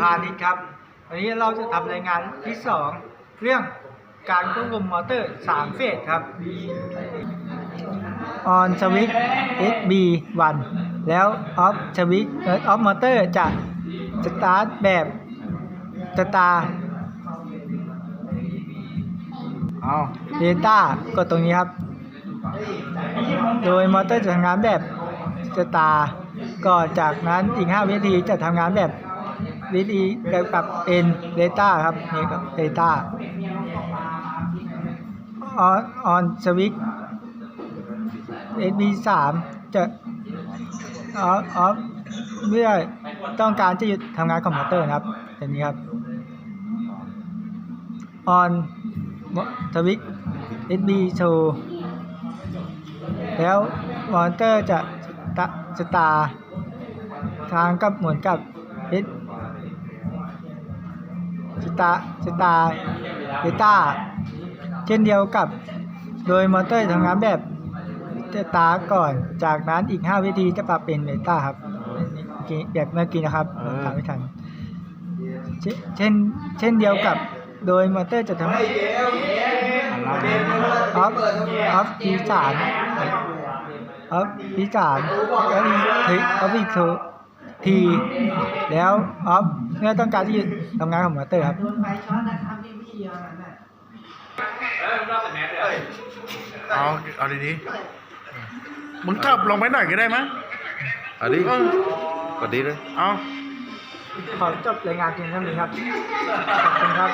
พาณิชย์ครับ วันนี้เราจะทำรายงานที่ 2 เรื่องการควบคุมมอเตอร์ 3 เฟสครับ on switch SB1 แล้ว off switch off motor จะสตาร์ทแบบสตาร์เอาเดต้ากดตรงนี้ครับ โดยมอเตอร์จะทำงานแบบสตาร์ก่อนจากนั้นอีก 5 วินาทีจะทำงานแบบ วิธีแบบกับ N Data ครับนี่กับ Data on on switch SB 3จะ off off เมื่อต้องการจะหยุดทำงานของมอเตอร์นะครับอย่างนี้ครับ on switch SB 2แล้วมอนเตอร์จะตะสตาร์ทางกับหมุนกับ S ตาร์สตาร์เบต้าเช่นเดียวกับ โดยมอเตอร์ทำงานแบบสตาร์ก่อน จากนั้นอีก 5 วิธีจะปรับเป็นเบต้าครับนี่แบบเมื่อกี้นะครับผมตามไม่ทันเช่นเช่นเช่นเดียวกับโดยมอเตอร์จะทำออฟออฟอีสานออฟอีสานแล้วอีทีออฟอีกที แล้วออฟเมื่อต้องการที่จะทำงานของมอเตอร์ครับเอาเอาดีๆมึงขับลงไปหน่อยก็ได้มั้ยอันนี้เออกดดีเลยเอาขอจบรายงานเพียงเท่านี้ครับขอบคุณครับ